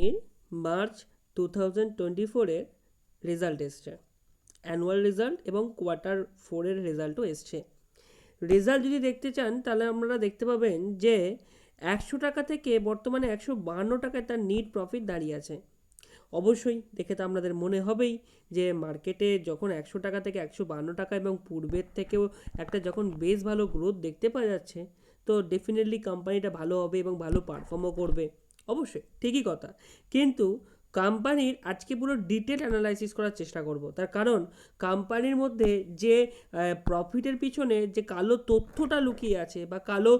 কোম্পানির March two thousand twenty ফোরের result এসছে। অ্যানুয়াল রেজাল্ট এবং কোয়ার্টার ফোরের রেজাল্টও এসছে। রেজাল্ট যদি দেখতে চান, তাহলে আপনারা দেখতে পাবেন যে একশো টাকা থেকে বর্তমানে একশো বাহান্ন টাকায় তার নিট প্রফিট দাঁড়িয়ে আছে। অবশ্যই দেখে তো আপনাদের মনে হবেই যে মার্কেটে যখন একশো টাকা থেকে একশো বান্ন টাকা এবং পূর্বের থেকেও একটা যখন বেশ ভালো গ্রোথ দেখতে পাওয়া যাচ্ছে, তো ডেফিনেটলি কোম্পানিটা ভালো হবে এবং ভালো পারফর্মও করবে। অবশ্যই ঠিকই কথা। কিন্তু কোম্পানির আজকে পুরো ডিটেল অ্যানালাইসিস করার চেষ্টা করব। তার কারণ, কোম্পানির মধ্যে যে প্রফিটের পিছনে যে কালো তথ্যটা লুকিয়ে আছে বা কালো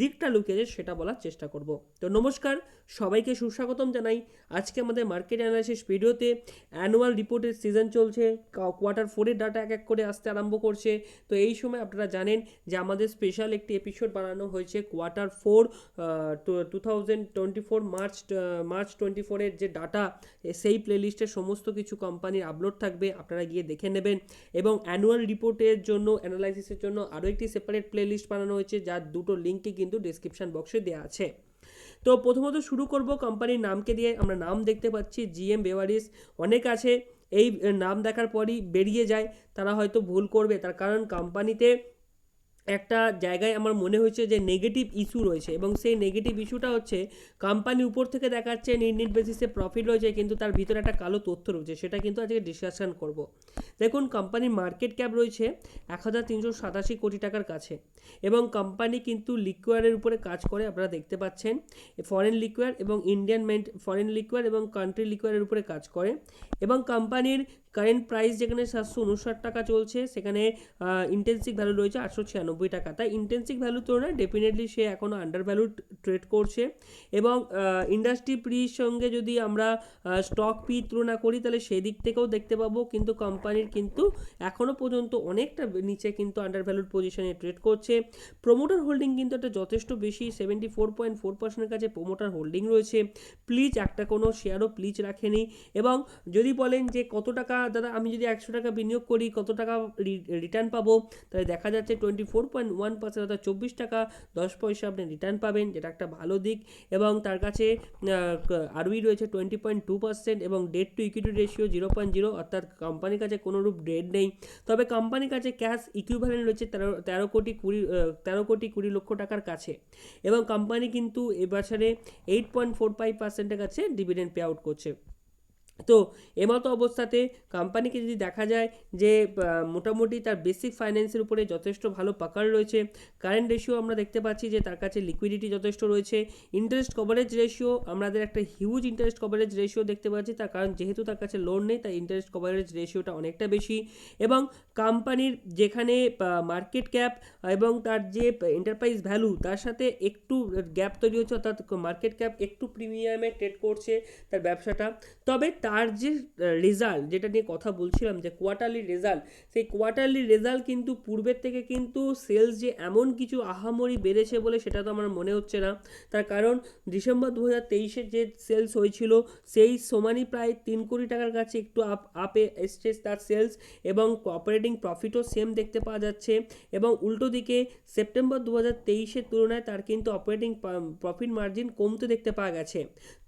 দিকটা লুকিয়ে আছে সেটা বলার চেষ্টা করব। তো নমস্কার, সবাইকে সুস্বাগতম জানাই। আজকে আমাদের মার্কেট অ্যানালাইসিস ভিডিওতে অ্যানুয়াল রিপোর্টের সিজন চলছে কোয়ার্টার ফোরের ডাটা এক এক করে আসতে আরম্ভ করছে। তো এই সময় আপনারা জানেন যে আমাদের স্পেশাল একটি এপিসোড বানানো হয়েছে quarter four two thousand twenty four March March twenty ফোরের যে ডাটা সেই প্লেলিস্টে সমস্ত কিছু কোম্পানির আপলোড থাকবে, আপনারা গিয়ে দেখে নেবেন। এবং অ্যানুয়াল রিপোর্টের জন্য অ্যানালাইসিসের জন্য আরও একটি সেপারেট প্লেলিস্ট বানানো হয়েছে, যার দুটো লিঙ্কই কিন্তু ডিসক্রিপশন বক্সে দেওয়া আছে। তো প্রথমত শুরু করব কোম্পানির নামকে দিয়ে। আমরা নাম দেখতে পাচ্ছি জিএম বেওয়ারিস অনেক আছে, এই নাম দেখার পরই বেরিয়ে যায়। তারা হয়তো ভুল করবে, তার কারণ কোম্পানিতে একটা জায়গায় আমার মনে হয়েছে যে নেগেটিভ ইস্যু রয়েছে এবং সেই নেগেটিভ ইস্যুটা হচ্ছে কোম্পানি উপর থেকে দেখাচ্ছে নিট বেসিসে প্রফিট রয়েছে কিন্তু তার ভিতরে একটা কালো তথ্য রয়েছে, সেটা কিন্তু আজকে ডিসকাশন করব। দেখুন কোম্পানির মার্কেট ক্যাপ রয়েছে এক হাজার তিনশো সাতাশি কোটি টাকার কাছে এবং কোম্পানি কিন্তু লিকুয়ারের উপরে কাজ করে, আপনারা দেখতে পাচ্ছেন। ফরেন লিকুয়ার এবং ইন্ডিয়ান মেন্ট ফরেন লিকুয়ার এবং কান্ট্রি লিকুয়ারের উপরে কাজ করে এবং কোম্পানির কারেন্ট প্রাইস যেখানে সাতশো উনষাট টাকা চলছে, সেখানে ইন্টেন্সিক ভ্যালু রয়েছে আটশো ছিয়ানব্বই টাকা। তাই ইন্টেন্সিক ভ্যালু তুলনায় ডেফিনেটলি সে এখনও আন্ডার ভ্যালু ট্রেড করছে এবং ইন্ডাস্ট্রি প্রির সঙ্গে যদি আমরা স্টক পি তুলনা করি, তাহলে সেদিক থেকেও দেখতে পাবো, কিন্তু কোম্পানির কিন্তু এখনও পর্যন্ত অনেকটা নিচে কিন্তু আন্ডার ভ্যালুড পজিশনে ট্রেড করছে। প্রোমোটার হোল্ডিং কিন্তু একটা যথেষ্ট বেশি সেভেন্টি ফোর পয়েন্ট ফোর পার্সেন্টের কাছে প্রোমোটার হোল্ডিং রয়েছে। প্লিজ একটা কোনো শেয়ারও প্লিজ রাখেনি এবং যদি বলেন যে কত টাকা দাদা, আমি যদি একশো টাকা বিনিয়োগ করি, কত টাকা রিটার্ন পাবো? তাহলে দেখা যাচ্ছে twenty four point one percent অর্থাৎ চব্বিশ টাকা, দশ পয়সা আপনি রিটার্ন পাবেন, যেটা একটা ভালো দিক। এবং তার কাছে আরবি রয়েছে টোয়েন্টি পয়েন্ট টু পার্সেন্ট এবং debt to equity ratio zero point zero অর্থাৎ কোম্পানির কাছে কোনো রূপ ডেট নেই। তবে কোম্পানির কাছে ক্যাশ ইকুইভ্যালেন্ট রয়েছে তেরো তেরো কোটি কুড়ি তেরো কোটি কুড়ি লক্ষ টাকার কাছে। এবং কোম্পানি কিন্তু এবছরে এইট পয়েন্ট ফোর ফাইভ পার্সেন্টের কাছে ডিভিডেন্ড পে আউট করছে। তো এমতো অবস্থাতে কোম্পানিকে যদি দেখা যায় যে মোটামুটি তার বেসিক ফাইন্যান্সের উপরে যথেষ্ট ভালো পাকার রয়েছে কারেন্ট রেশিও আমরা দেখতে পাচ্ছি যে তার কাছে লিকুইডিটি যথেষ্ট রয়েছে ইন্টারেস্ট কভারেজ রেশিও আমাদের একটা হিউজ ইন্টারেস্ট কভারেজ রেশিও দেখতে পাচ্ছি, তার কারণ যেহেতু তার কাছে লোন নেই, তাই ইন্টারেস্ট কভারেজ রেশিওটা অনেকটা বেশি এবং কোম্পানির যেখানে মার্কেট ক্যাপ এবং তার যে এন্টারপ্রাইজ ভ্যালু তার সাথে একটু গ্যাপ তৈরি হচ্ছে, অর্থাৎ মার্কেট ক্যাপ একটু প্রিমিয়ামে ট্রেড করছে তার ব্যবসাটা। তবে তার যে রেজাল্ট যেটা নিয়ে কথা বলছিলাম যে কোয়ার্টারলি রেজাল্ট সেই কোয়ার্টারলি রেজাল্ট কিন্তু পূর্বের থেকে কিন্তু সেলস যে এমন কিছু আহামরি বেড়েছে বলে সেটা তো আমার মনে হচ্ছে না। তার কারণ ডিসেম্বর দু হাজার তেইশের যে সেলস হয়েছিল, সেই সমানই প্রায় তিন কোটি টাকার কাছে একটু আপ আপে এসছে তার সেলস এবং অপারেটিং প্রফিটও সেম দেখতে পাওয়া যাচ্ছে এবং উল্টো দিকে সেপ্টেম্বর দু হাজার তেইশের তুলনায় তার কিন্তু অপারেটিং প্রফিট মার্জিন কমতে দেখতে পাওয়া গেছে।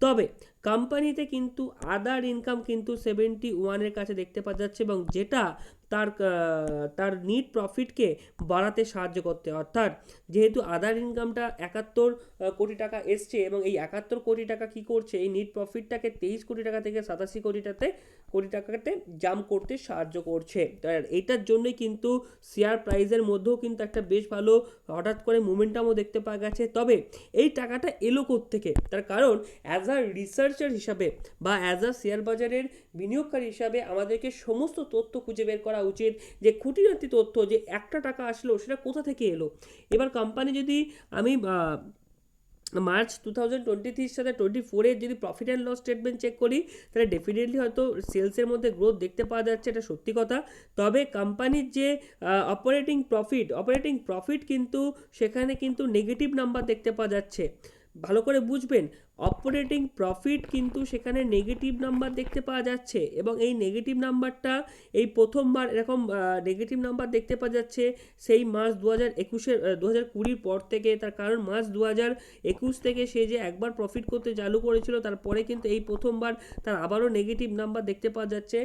তবে কোম্পানিতে কিন্তু আদার ইনকাম কিন্তু সেভেন্টি ওয়ানের কাছে দেখতে পাওয়া যাচ্ছে এবং যেটা তার তার নিট প্রফিটকে বাড়াতে সাহায্য করতে। অর্থাৎ যেহেতু আদার ইনকামটা একাত্তর কোটি টাকা এসছে এবং এই একাত্তর কোটি টাকা কি করছে, এই নিট প্রফিটটাকে তেইশ কোটি টাকা থেকে সাতাশি কোটিটাতে কোটি টাকাতে জাম করতে সাহায্য করছে। এইটার জন্যই কিন্তু শেয়ার প্রাইসের মধ্যেও কিন্তু একটা বেশ ভালো হঠাৎ করে মোমেন্টামও দেখতে পাওয়া গেছে। তবে এই টাকাটা এলো থেকে তার কারণ অ্যাজ আ রিসার্চার হিসাবে বা অ্যাজ আ শেয়ার বাজারের বিনিয়োগকারী হিসাবে আমাদেরকে সমস্ত তথ্য খুঁজে বের করা উচিত যে খুঁটিনাটি তথ্য যে একটা টাকা আসলো সেটা কোথা থেকে এলো? এবার কোম্পানি যদি আমি মার্চ টু থাউজেন্ড টোয়েন্টি থ্রির সাথে টোয়েন্টি ফোরের যদি profit and loss statement check করি, তাহলে ডেফিনেটলি হয়তো সেলসের মধ্যে গ্রোথ দেখতে পাওয়া যাচ্ছে, এটা সত্যি কথা। তবে কোম্পানির যে অপারেটিং প্রফিট অপারেটিং প্রফিট কিন্তু সেখানে কিন্তু নেগেটিভ নাম্বার দেখতে পাওয়া যাচ্ছে। ভালো করে বুঝবেন। অপারেটিং প্রফিট কিন্তু সেখানে নেগেটিভ নাম্বার দেখতে পাওয়া যাচ্ছে এবং এই নেগেটিভ নাম্বারটা এই প্রথমবার এরকম নেগেটিভ নাম্বার দেখতে পাওয়া যাচ্ছে সেই মাস দু হাজার একুশের দু হাজার কুড়ির পর থেকে, তার কারণ মাস দু হাজার একুশ থেকে সে যে একবার প্রফিট করতে চালু করেছিল, তারপরে কিন্তু এই প্রথমবার তার আবারও নেগেটিভ নাম্বার দেখতে পাওয়া যাচ্ছে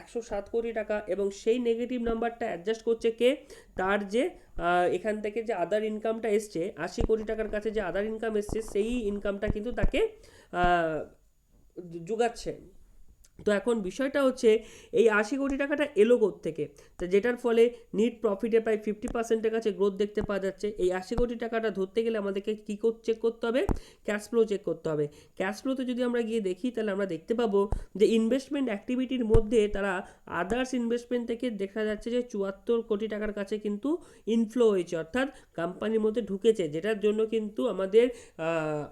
একশো সাত কোটি টাকা এবং সেই নেগেটিভ নাম্বারটা অ্যাডজাস্ট করছে কে? তার যে এখান থেকে যে আদার ইনকামটা এসছে, আশি কোটি টাকার কাছে যে আদার ইনকাম এসছে, সেই ইনকামটা কিন্তু তাকে যোগাচ্ছেন যোগাচ্ছে তো এখন বিষয়টা হচ্ছে, এই আশি কোটি টাকাটা এলো থেকে তো যেটার ফলে নিট প্রফিটে প্রায় ফিফটি পার্সেন্টের কাছে গ্রোথ দেখতে পাওয়া যাচ্ছে। এই আশি কোটি টাকাটা ধরতে গেলে আমাদেরকে কী চেক করতে হবে? ক্যাশ ফ্লো চেক করতে হবে। ক্যাশ ফ্লোতে যদি আমরা গিয়ে দেখি, তাহলে আমরা দেখতে পাবো যে ইনভেস্টমেন্ট অ্যাক্টিভিটির মধ্যে তারা আদার্স ইনভেস্টমেন্ট থেকে দেখা যাচ্ছে যে চুয়াত্তর কোটি টাকার কাছে কিন্তু ইনফ্লো হয়েছে। অর্থাৎ কোম্পানির মধ্যে ঢুকেছে, যেটার জন্য কিন্তু আমাদের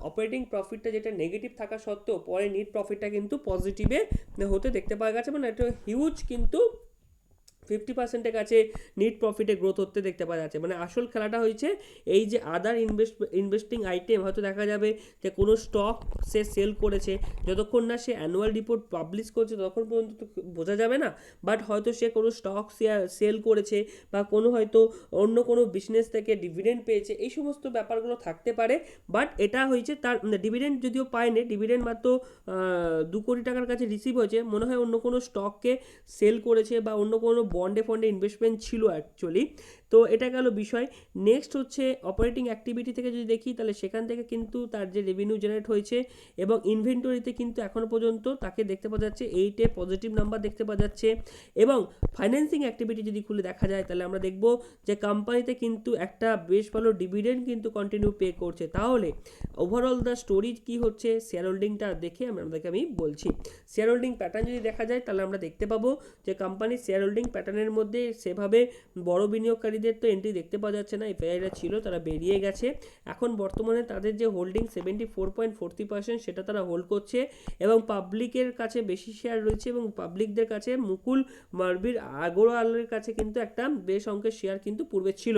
অপারেটিং প্রফিটটা যেটা নেগেটিভ থাকা সত্ত্বেও পরে নিট প্রফিটটা কিন্তু পজিটিভে হতে দেখতে পাওয়া গেছে মানে একটা হিউজ কিন্তু ফিফটি পার্সেন্টের কাছে নিট প্রফিটে গ্রোথ হতে দেখতে পাওয়া যাচ্ছে। মানে আসল খেলাটা হয়েছে এই যে আদার ইনভেস্ট ইনভেস্টিং আইটেম হয়তো দেখা যাবে যে কোনো স্টক সে সেল করেছে, যতক্ষণ না সে অ্যানুয়াল রিপোর্ট পাবলিশ করছে, ততক্ষণ পর্যন্ত তো বোঝা যাবে না। বাট হয়তো সে কোনো স্টক সেল করেছে বা কোনো হয়তো অন্য কোনো বিজনেস থেকে ডিভিডেন্ড পেয়েছে, এই সমস্ত ব্যাপারগুলো থাকতে পারে। বাট এটা হয়েছে তার ডিভিডেন্ড যদিও পায়নি ডিভিডেন্ড মাত্র দু কোটি টাকার কাছে রিসিভ হয়েছে, মনে হয় অন্য কোনো স্টককে সেল করেছে বা অন্য কোনো বন্ডে ফন্ডে ইনভেস্টমেন্ট ছিল অ্যাকচুয়ালি তো এটা গেল বিষয়। নেক্সট হচ্ছে অপারেটিং অ্যাক্টিভিটি থেকে যদি দেখি, তাহলে সেখান থেকে কিন্তু তার যে রেভিনিউ জেনারেট হয়েছে এবং ইনভেন্টরিতে কিন্তু এখনও পর্যন্ত তাকে দেখতে পাওয়া যাচ্ছে এইটে পজিটিভ নাম্বার দেখতে পাওয়া যাচ্ছে। এবং ফাইন্যান্সিং অ্যাক্টিভিটি যদি খুলে দেখা যায়, তাহলে আমরা দেখব যে কোম্পানিতে কিন্তু একটা বেশ ভালো ডিভিডেন্ড কিন্তু কন্টিনিউ পে করছে। তাহলে ওভারঅল দ্য স্টোরি কি হচ্ছে? শেয়ার হোল্ডিংটা দেখে আমি আপনাদেরকে আমি বলছি। শেয়ার হোল্ডিং প্যাটার্ন যদি দেখা যায়, তাহলে আমরা দেখতে পাবো যে কোম্পানির শেয়ার হোল্ডিং প্যাটার্নের মধ্যে সেভাবে বড় বিনিয়োগকারীদের তো এন্ট্রি দেখতে পাওয়া যাচ্ছে না এফআইআইরা ছিল, তারা বেরিয়ে গেছে। এখন বর্তমানে তাদের যে holding seventy four point forty percent সেটা তারা হোল্ড করছে এবং পাবলিকের কাছে বেশি শেয়ার রয়েছে এবং পাবলিকদের কাছে মুকুল মারবির আগরওয়ালের কাছে কিন্তু একটা বেশ অঙ্কের শেয়ার কিন্তু পূর্বে ছিল।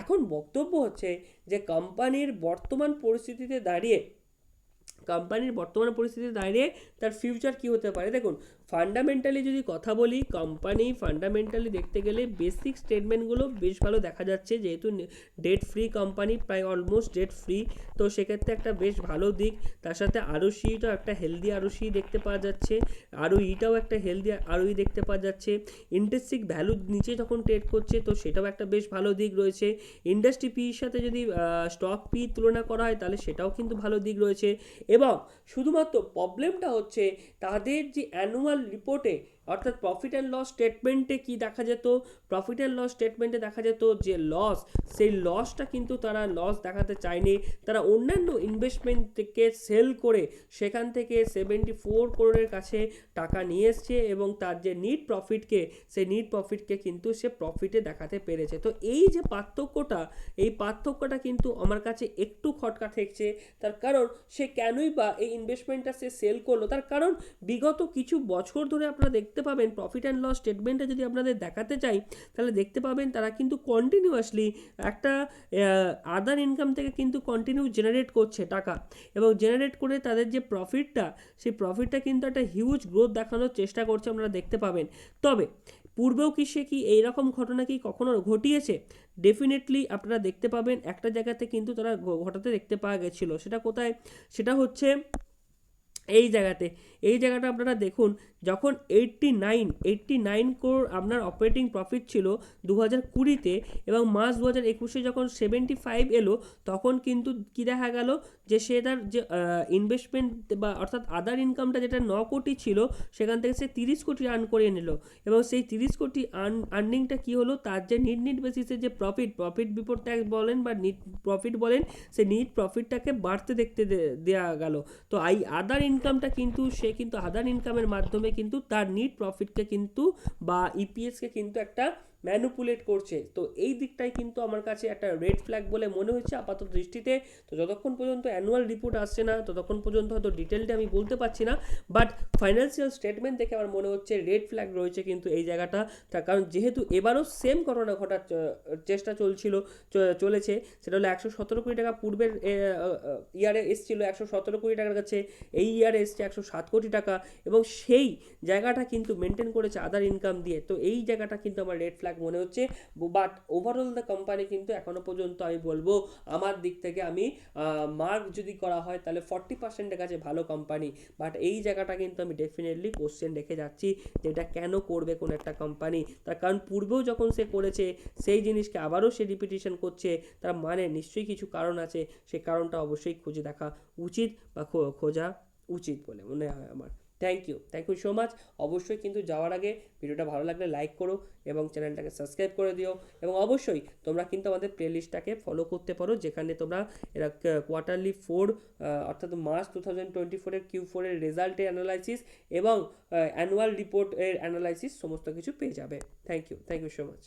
এখন বক্তব্য হচ্ছে যে কোম্পানির বর্তমান পরিস্থিতিতে দাঁড়িয়ে কোম্পানির বর্তমান পরিস্থিতিতে দাঁড়িয়ে তার ফিউচার কি হতে পারে? দেখুন ফান্ডামেন্টালি যদি কথা বলি কোম্পানি ফান্ডামেন্টালি দেখতে গেলে বেসিক স্টেটমেন্টগুলো বেশ ভালো দেখা যাচ্ছে। যেহেতু ডেট ফ্রি কোম্পানি প্রায় অলমোস্ট ডেট ফ্রি তো সেক্ষেত্রে একটা বেশ ভালো দিক। তার সাথে আরও সিটাও একটা হেলদি আরও সি দেখতে পাওয়া যাচ্ছে। আরও ইটাও একটা হেলদি আরও ই দেখতে পাওয়া যাচ্ছে। ইন্টারেস্টিক ভ্যালু নিচে যখন ট্রেড করছে, তো সেটাও একটা বেশ ভালো দিক রয়েছে। ইন্ডাস্ট্রি পির সাথে যদি স্টক পি তুলনা করা হয়, তাহলে সেটাও কিন্তু ভালো দিক রয়েছে। এবং শুধুমাত্র প্রবলেমটা হচ্ছে, তাদের যে অ্যানুয়াল রিপোর্টে অর্থাৎ প্রফিট অ্যান্ড লস স্টেটমেন্টে কি দেখা যেত? প্রফিট অ্যান্ড লস স্টেটমেন্টে দেখা যেত যে লস সেই লসটা কিন্তু তারা লস দেখাতে চায়নি। তারা অন্যান্য ইনভেস্টমেন্ট থেকে সেল করে সেখান থেকে সেভেন্টি ফোর করোড়ের কাছে টাকা নিয়ে এসছে এবং তার যে নিট প্রফিটকে সেই নিট প্রফিটকে কিন্তু সে প্রফিটে দেখাতে পেরেছে। তো এই যে পার্থক্যটা, এই পার্থক্যটা কিন্তু আমার কাছে একটু খটকা ঠেকছে। তার কারণ সে কেনই বা এই ইনভেস্টমেন্টটা সে সেল করল? তার কারণ বিগত কিছু বছর ধরে আপনারা দেখতে পাবেন প্রফিট অ্যান্ড লস স্টেটমেন্টটা যদি আপনাদের দেখাতে চাই, তাহলে দেখতে পাবেন তারা কিন্তু কন্টিনিউয়াসলি একটা আদার ইনকাম থেকে কিন্তু কন্টিনিউ জেনারেট করছে টাকা। এবং জেনারেট করে তাদের যে প্রফিটটা সেই প্রফিটটা কিন্তু একটা হিউজ গ্রোথ দেখানোর চেষ্টা করছে আপনারা দেখতে পাবেন। তবে, পূর্বেও কি সে কি এইরকম ঘটনা কি কখনো ঘটিয়েছে? ডেফিনেটলি আপনারা দেখতে পাবেন একটা জায়গাতে কিন্তু তারা ঘটাতে দেখতে পাওয়া গেছিল। সেটা কোথায়? সেটা হচ্ছে এই জায়গাতে, এই জায়গাটা আপনারা দেখুন, যখন eighty nine eighty nine crore আপনার অপারেটিং প্রফিট ছিল দু হাজার কুড়িতে এবং মার্চ দু হাজার একুশে যখন সেভেন্টি ফাইভ এলো, তখন কিন্তু কী দেখা গেল যে সে তার যে ইনভেস্টমেন্ট বা অর্থাৎ আদার ইনকামটা যেটা ন কোটি ছিল, সেখান থেকে সে তিরিশ কোটি আর্ন করে নিল। এবং সেই তিরিশ কোটি আর্ন আর্নিংটা কী হলো? তার যে নিট নিট বেসিসে যে প্রফিট প্রফিট বিফোর ট্যাক্স বলেন বা নিট প্রফিট বলেন, সেই নিট প্রফিটটাকে বাড়তে দেখতে দে- দেয়া গেল। তো এই আদার ইনকামটা কিন্তু সে কিন্তু আদার ইনকামের মাধ্যমে কিন্তু তার নিট প্রফিটকে কিন্তু বা ইপিএসকে কিন্তু একটা ম্যানুপুলেট করছে। তো এই দিকটাই কিন্তু আমার কাছে একটা রেড ফ্ল্যাগ বলে মনে হচ্ছে আপাতত দৃষ্টিতে। তো যতক্ষণ পর্যন্ত অ্যানুয়াল রিপোর্ট আসছে না, ততক্ষণ পর্যন্ত হয়তো ডিটেলটা আমি বলতে পারছি না। বাট ফাইন্যান্সিয়াল স্টেটমেন্ট দেখে আমার মনে হচ্ছে রেড ফ্ল্যাগ রয়েছে কিন্তু এই জায়গাটা। তার কারণ যেহেতু এবারও সেম ঘটনা ঘটার চেষ্টা চলছিল চলেছে, সেটা হলো একশো সতেরো কোটি টাকা পূর্বের ইয়ারে এসেছিল, একশো সতেরো কোটি টাকার কাছে এই ইয়ারে এসছে একশো সাত কোটি টাকা। এবং সেই জায়গাটা কিন্তু মেনটেন করেছে আদার ইনকাম দিয়ে। তো এই জায়গাটা কিন্তু আমার রেড ফ্ল্যাগ মনে হচ্ছে। বাট ওভারঅল দ্য কোম্পানি কিন্তু এখনও পর্যন্ত আমি বলব, আমার দিক থেকে আমি মার্ক যদি করা হয় তাহলে ফর্টি পার্সেন্টের কাছে ভালো কোম্পানি বাট এই জায়গাটা কিন্তু আমি ডেফিনেটলি কোশ্চেন রেখে যাচ্ছি যে এটা কেন করবে কোন একটা কোম্পানি তার কারণ পূর্বেও যখন সে করেছে, সেই জিনিসকে আবারও সে রিপিটিশন করছে, তার মানে নিশ্চয়ই কিছু কারণ আছে। সেই কারণটা অবশ্যই খুঁজে দেখা উচিত বা খোঁজা উচিত বলে মনে হয় আমার। Thank you thank you so much অবশ্যই কিন্তু যাওয়ার আগে ভিডিওটা ভালো লাগলে লাইক করো এবং চ্যানেলটাকে সাবস্ক্রাইব করে দিও এবং অবশ্যই তোমরা কিন্তু আমাদের প্লেলিস্টটাকে ফলো করতে পারো যেখানে তোমরা এরা কোয়ার্টারলি ফোর অর্থাৎ মার্চ টু থাউজেন্ড টোয়েন্টি ফোরের কিউ ফোরের রেজাল্টের অ্যানালাইসিস এবং অ্যানুয়াল রিপোর্টের অ্যানালাইসিস সমস্ত কিছু পেয়ে যাবে। Thank you thank you so much